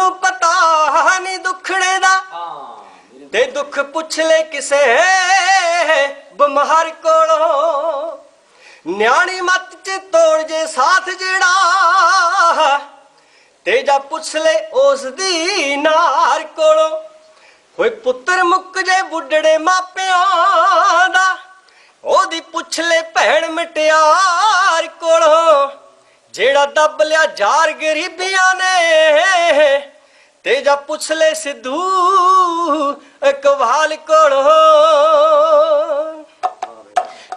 ਉਹਨੂੰ ਪਤਾ ਨਹੀਂ ਦੁੱਖੜੇ ਦਾ। ਹਾਂ ਤੇ ਦੁੱਖ ਪੁੱਛ ਲੈ ਕਿਸੇ ਬਿਮਾਰ ਕੋਲੋਂ। ਨਿਆਣੀ ਮੱਤ ਚ ਤੋੜ ਜੇ ਸਾਥ ਜਿਹੜਾ, ਤੇ ਜਾ ਪੁੱਛ ਲੈ ਉਸ ਦੀ ਨਾਰ ਕੋਲੋਂ। ਹੋਏ ਪੁੱਤਰ ਮੁੱਕ ਜੇ ਬੁੱਢੜੇ ਮਾਪਿਆਂ ਦਾ, ਉਹਦੀ ਪੁੱਛ ਲੈ ਭੈਣ ਮਟਿਆਰ ਕੋਲੋਂ। ਜਿਹੜਾ ਦੱਬ ਲਿਆ ਜਾਰ ਗਰੀਬੀਆਂ ਨੇ ਤੇ ਜਾ ਪੁੱਛ ਲੈ ਸਿੱਧੂ ਇਕਵਾਲ ਕੋਲੋਂ।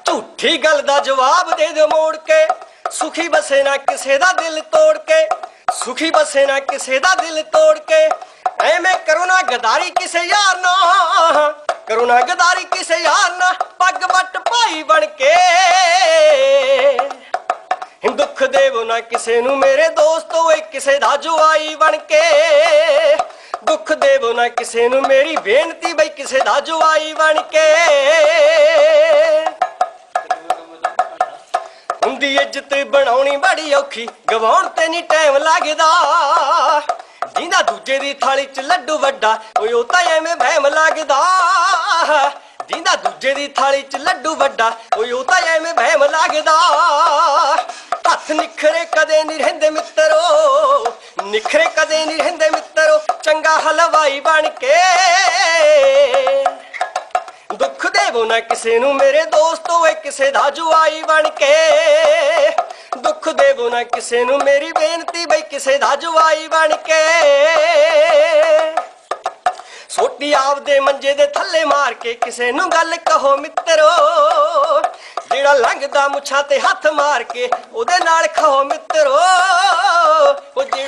ਝੂਠੀ ਗੱਲ ਦਾ ਜਵਾਬ ਦੇ ਦਿਓ ਮੋੜ ਕੇ, ਸੁਖੀ ਬਸੇ ਨਾ ਕਿਸੇ ਦਾ ਦਿਲ ਤੋੜ ਕੇ, ਸੁਖੀ ਬਸੇ ਨਾ ਕਿਸੇ ਦਾ ਦਿਲ ਤੋੜ ਕੇ। ਐਵੇਂ ਕਰੋ ਨਾ ਗਦਾਰੀ ਕਿਸੇ ਯਾਰ ਨਾ ਕਰੋ ਨਾ ਗਦਾਰੀ ਕਿਸੇ ਯਾਰ ਨਾ ਪੱਗ ਵੱਟ ਭਾਈ ਬਣ ਕੇ। ਦੁੱਖ ਦੇਵੋ ਨਾ ਕਿਸੇ ਨੂੰ ਮੇਰੇ ਦੋਸਤ ਓਏ ਕਿਸੇ ਦਾ ਜਵਾਈ ਬਣ ਕੇ। ਦੁੱਖ ਦੇਵੋ ਨਾ ਕਿਸੇ ਨੂੰ ਮੇਰੀ ਬੇਨਤੀ ਬਈ ਕਿਸੇ ਦਾ ਜਵਾਈ ਬਣ ਕੇ। ਹੁੰਦੀ ਇੱਜ਼ਤ ਬਣਾਉਣੀ ਬੜੀ ਔਖੀ, ਗਵਾਉਣ ਤੇ ਨਹੀਂ ਟਾਈਮ ਲੱਗਦਾ। ਜਿੰਦਾ ਦੂਜੇ ਦੀ ਥਾਲੀ 'ਚ ਲੱਡੂ ਵੱਡਾ, ਓਏ ਉਹ ਤਾਂ ਐਵੇਂ ਵਹਿਮ ਲੱਗਦਾ। ਜਿੰਦਾ ਦੂਜੇ ਦੀ ਥਾਲੀ 'ਚ ਲੱਡੂ ਵੱਡਾ, ਓਏ ਉਹ ਤਾਂ ਐਵੇਂ ਵਹਿਮ ਲੱਗਦਾ। ਹੱਥ ਨਿਖਰੇ ਕਦੇ ਨਹੀਂ ਰਹਿੰਦੇ ਮਿੱਤਰ ਨਿਖਰੇ ਕਦੇ ਨਹੀਂ ਰਹਿੰਦੇ ਮਿੱਤਰੋ, ਚੰਗਾ ਹਲਵਾਈ ਬਣ ਕੇ। ਦੁੱਖ ਦੇਵੋ ਨਾ ਕਿਸੇ ਨੂੰ, ਮੇਰੇ ਦੋਸਤ ਓਏ, ਕਿਸੇ ਦਾ ਜੁਆਈ ਬਣ ਕੇ। ਦੁੱਖ ਦੇਵੋ ਨਾ ਕਿਸੇ ਨੂੰ, ਮੇਰੀ ਬੇਨਤੀ ਬਈ, ਕਿਸੇ ਦਾ ਜੁਆਈ ਬਣ ਕੇ। ਸੋਟੀ ਆਪਦੇ ਮੰਜੇ ਦੇ ਥੱਲੇ ਮਾਰ ਕੇ ਕਿਸੇ ਨੂੰ ਗੱਲ ਕਹੋ ਮਿੱਤਰੋ। ਜਿਹੜਾ ਲੰਘਦਾ ਮੁੱਛਾਂ ਤੇ ਹੱਥ ਮਾਰ ਕੇ, ਉਹਦੇ ਨਾਲ ਖਹੋ ਮਿੱਤਰੋ।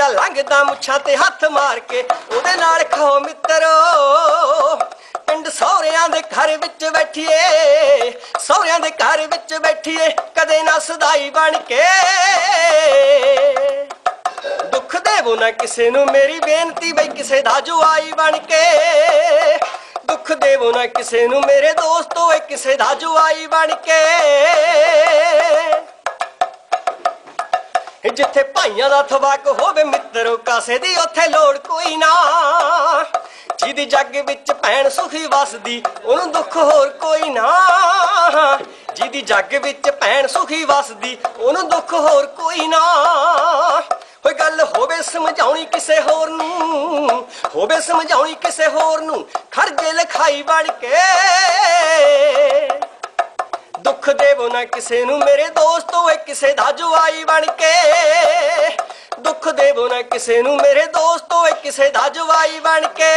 ਜਿਹੜਾ ਲੰਘਦਾ ਮੁੱਛਾਂ ਤੇ ਹੱਥ ਮਾਰ ਕੇ, ਉਹਦੇ ਨਾਲ ਖਹੋ ਮਿੱਤਰੋ। ਪਿੰਡ ਸਹੁਰਿਆਂ ਦੇ ਘਰ ਵਿੱਚ ਬੈਠੀਏ, ਸਹੁਰਿਆਂ ਦੇ ਘਰ ਵਿੱਚ ਬੈਠੀਏ, ਕਦੇ ਨਾ ਸਦਾਈ ਬਣ ਕੇ। ਦੁੱਖ ਦੇਵੋ ਨਾ ਕਿਸੇ ਨੂੰ, ਮੇਰੀ ਬੇਨਤੀ ਬਈ ਕਿਸੇ ਦਾ ਜੁਆਈ ਬਣ ਕੇ। ਦੁੱਖ ਦੇਵੋ ਨਾ ਕਿਸੇ ਨੂੰ, ਮੇਰੇ ਦੋਸਤ ਓਏ ਕਿਸੇ ਦਾ ਜੁਆਈ ਬਣ ਕੇ। ਜਿੱਥੇ ਭਾਈਆਂ ਦਾ ਥਵਾਕ ਹੋਵੇ ਮਿੱਤਰੋ, ਕਾਸੇ ਦੀ ਉੱਥੇ ਲੋੜ ਕੋਈ ਨਾ। ਜਿਹਦੀ ਜੱਗ ਵਿੱਚ ਭੈਣ ਸੁਖੀ ਵਸਦੀ, ਉਹਨੂੰ ਦੁੱਖ ਹੋਰ ਕੋਈ ਨਾ। ਜਿਹਦੀ ਜੱਗ ਵਿੱਚ ਭੈਣ ਸੁਖੀ ਵਸਦੀ, ਉਹਨੂੰ ਦੁੱਖ ਹੋਰ ਕੋਈ ਨਾ। ਹੋਏ ਗੱਲ ਹੋਵੇ ਸਮਝਾਉਣੀ ਕਿਸੇ ਹੋਰ ਨੂੰ, ਹੋਵੇ ਸਮਝਾਉਣੀ ਕਿਸੇ ਹੋਰ ਨੂੰ, ਖਰਜੇ ਲਖਾਈ ਬਣ ਕੇ। ਦੁੱਖ ਦੇਵੋ ਨਾ ਕਿਸੇ ਨੂੰ, ਮੇਰੇ ਦੋਸਤ, ਓਏ ਕਿਸੇ ਦਾ ਜਵਾਈ ਬਣ ਕੇ। ਦੇਵੋ ਨਾ ਕਿਸੇ ਨੂੰ ਮੇਰੇ ਦੋਸਤ ਓਏ ਕਿਸੇ ਦਾ ਜਵਾਈ ਬਣ ਕੇ।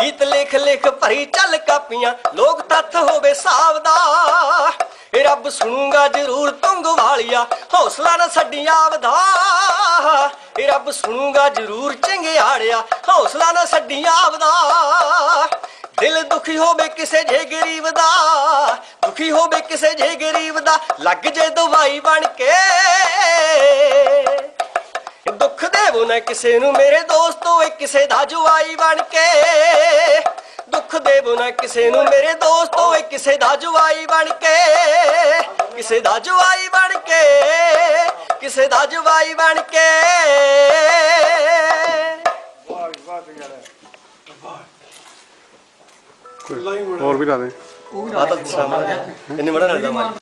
ਗੀਤ ਲਿਖ ਲਿਖ ਭਰੀ ਚੱਲ ਕਾਪੀਆਂ, ਲੋਕ ਤੱਥ ਹੋਵੇ ਸਾਵਦਾ ਇਹ ਰੱਬ ਸੁਣੂਗਾ ਜ਼ਰੂਰ ਤੁੰਗ ਵਾਲਿਆ, ਹੌਸਲਾ ਨਾ ਛੱਡੀ ਆਪਦਾ ਇਹ ਰੱਬ ਸੁਣੂਗਾ ਜ਼ਰੂਰ ਚੰਗਿਆੜਿਆ ਹੌਸਲਾ ਨਾ ਛੱਡੀ ਆਪਦਾ ਦਿਲ ਦੁਖੀ ਹੋਵੇ ਕਿਸੇ ਜੇ ਗਰੀਬ ਦਾ, ਦੁਖੀ ਹੋਵੇ ਕਿਸੇ ਜੇ ਗਰੀਬ ਦਾ, ਲੱਗ ਜੇ ਦਵਾਈ ਬਣ ਕੇ। ਦੇਵੋ ਨਾ ਕਿਸੇ ਨੂੰ ਮੇਰੇ ਦੋਸਤ ਓਏ ਕਿਸੇ ਦਾ ਜਵਾਈ ਬਣ ਕੇ। ਦੁੱਖ ਦੇਵੋ ਨਾ ਕਿਸੇ ਨੂੰ ਮੇਰੇ ਦੋਸਤ ਓਏ ਕਿਸੇ ਦਾ ਜਵਾਈ ਬਣ ਕੇ। ਕਿਸੇ ਦਾ ਜਵਾਈ ਬਣ ਕੇ ਕਿਸੇ ਦਾ ਜਵਾਈ ਬਣ ਕੇ। ਵਾਹ ਜੀ, ਵਾਹ ਤੇ ਯਾਰ ਹੋਰ ਵੀ ਲਾ ਦੇ। ਆ ਤਾਂ ਦੱਸਾਂ ਮੈਂ ਇਹਨੇ ਮੜਾ ਨਾ ਦਮਾ